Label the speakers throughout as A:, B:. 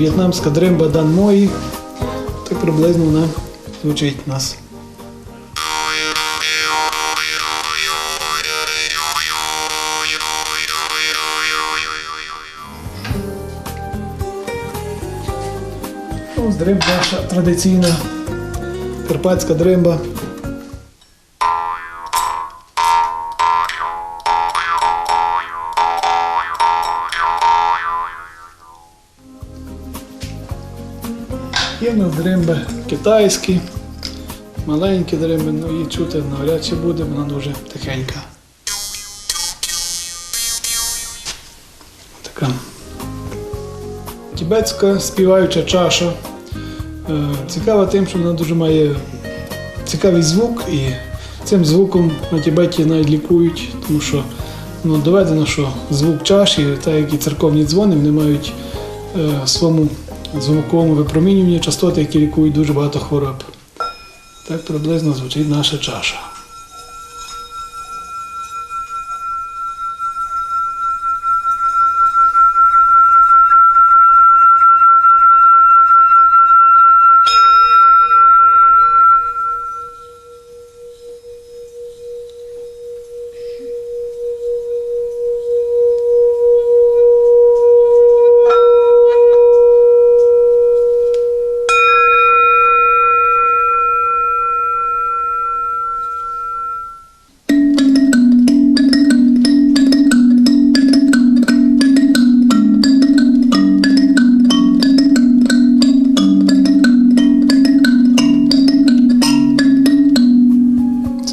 A: В'єтнамська дримба Дан Мої. Так приблизно вона звучить нас. Ось дримба наша традиційна карпатська дримба. Є в дримби китайські, маленькі дримби, ну її чути навряд чи буде, вона дуже тихенька. Така тібетська співаюча чаша. Е, Цікава тим, що вона дуже має цікавий звук, і цим звуком на Тібеті навіть лікують, тому що ну, доведено, що звук чаші, так як і церковні дзвони, вони мають е, в своєму звуковому випромінюванні частоти, які лікують дуже багато хвороб. Так приблизно звучить наша чаша.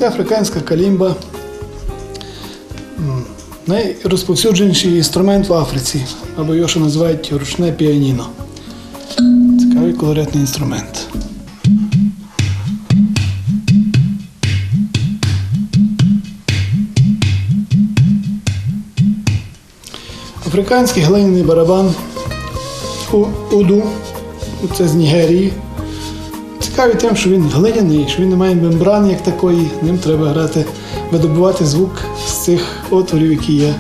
A: Це африканська калімба. Найрозповсюдженіший інструмент в Африці, або його ще називають ручне піаніно. Цікавий колоритний інструмент. Африканський глиняний барабан Уду, це з Нігерії. Цікавий тим, що він глиняний, що він не має мембрани як такої, ним треба грати, видобувати звук з цих отворів, які є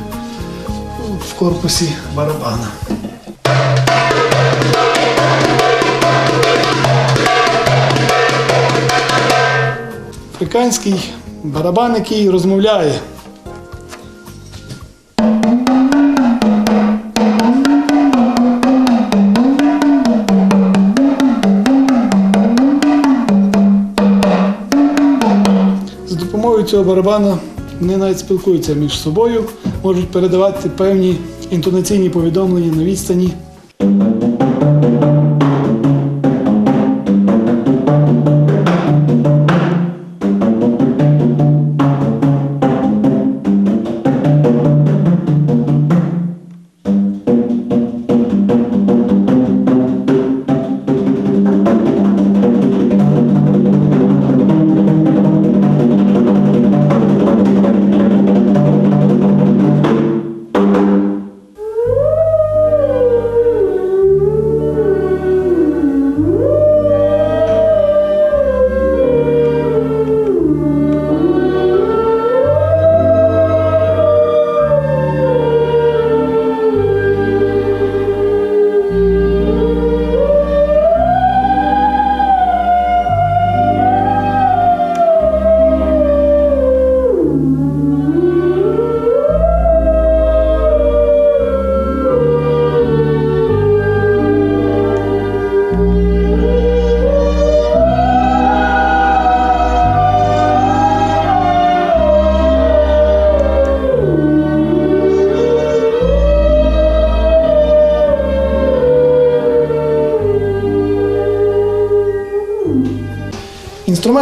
A: в корпусі барабана. Африканський барабан, який розмовляє. Цього барабана вони навіть спілкуються між собою, можуть передавати певні інтонаційні повідомлення на відстані.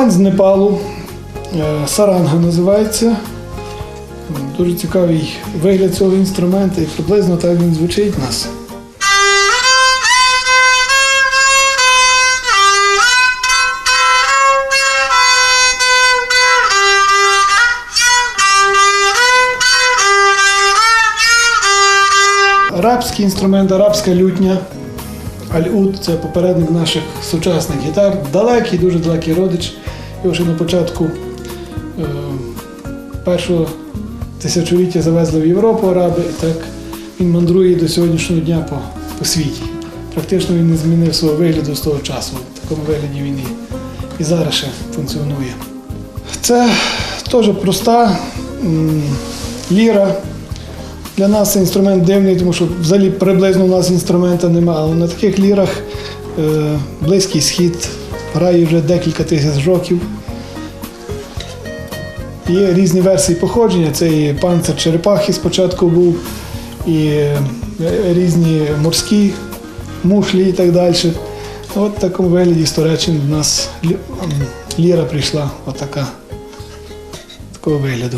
A: Інструмент з Непалу, е, саранга називається. Дуже цікавий вигляд цього інструменту і приблизно так він звучить нас. Арабський інструмент, арабська лютня. Аль-Уд це попередник наших сучасних гітар, далекий, дуже далекий родич. Його ще на початку е, першого тисячоліття завезли в Європу араби, і так він мандрує до сьогоднішнього дня по, по світі. практично він не змінив свого вигляду з того часу. В такому вигляді він і, зараз ще функціонує. Це теж проста ліра. Для нас це інструмент дивний, тому що взагалі приблизно у нас інструмента немає. Але на таких лірах е, близький схід грає вже декілька тисяч років. Є різні версії походження. Це і панцир черепахи спочатку був, і е, різні морські мушлі і так далі. От в такому вигляді з Туреччини в нас ліра прийшла, отака такого вигляду.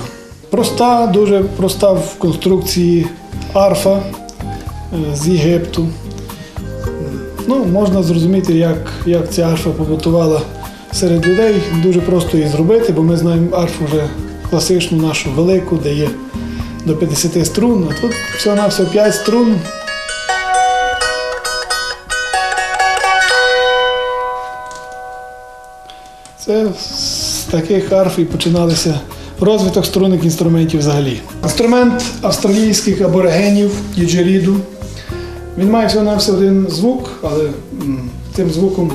A: Проста, дуже проста в конструкції арфа е, з Єгипту. Ну, можна зрозуміти, як, як ця арфа побутувала серед людей. Дуже просто її зробити, бо ми знаємо арфу вже класичну нашу велику, де є до 50 струн, а тут всього-навсього 5 струн. Це з таких арф і починалися розвиток струнних інструментів взагалі. Інструмент австралійських аборигенів діджеріду. Він має всього на все один звук, але тим звуком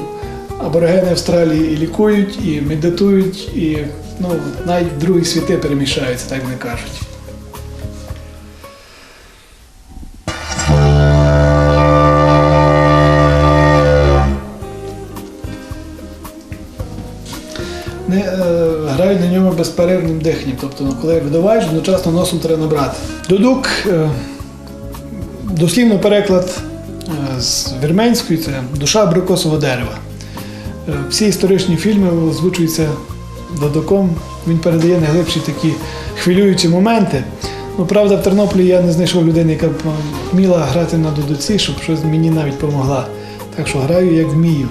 A: аборигени Австралії і лікують, і медитують, і ну, навіть другі світи перемішаються, так вони кажуть. Не, е, грають на ньому безперервним диханням. Тобто, коли видуваєш, одночасно носом треба набрати. Дудук, е, дослівно переклад е, з вірменської це душа абрикосового дерева. Е, всі історичні фільми озвучуються дудуком. Він передає найглибші такі хвилюючі моменти. Ну, правда, в Тернополі я не знайшов людини, яка б е, вміла грати на дудуці, щоб щось мені навіть допомогла. Так що граю як вмію.